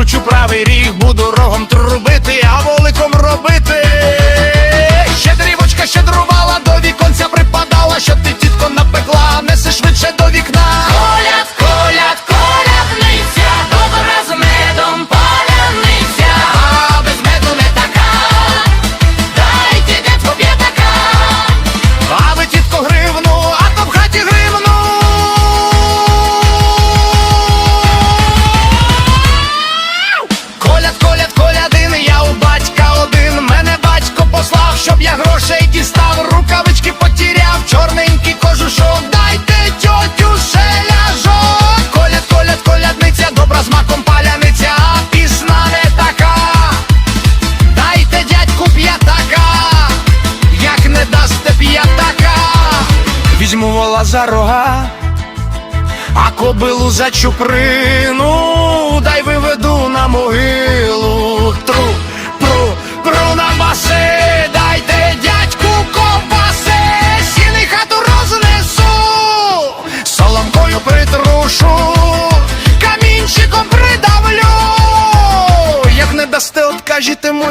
Кручу правий ріг, буду рогом тру. за рога, а кобилу за чуприну, дай виведу на могилу тру, пру, пру на баси, дайте дядьку ковбаси, сіни хату рознесу, соломкою притрушу, камінчиком придавлю, як не дасте, откажіть мої.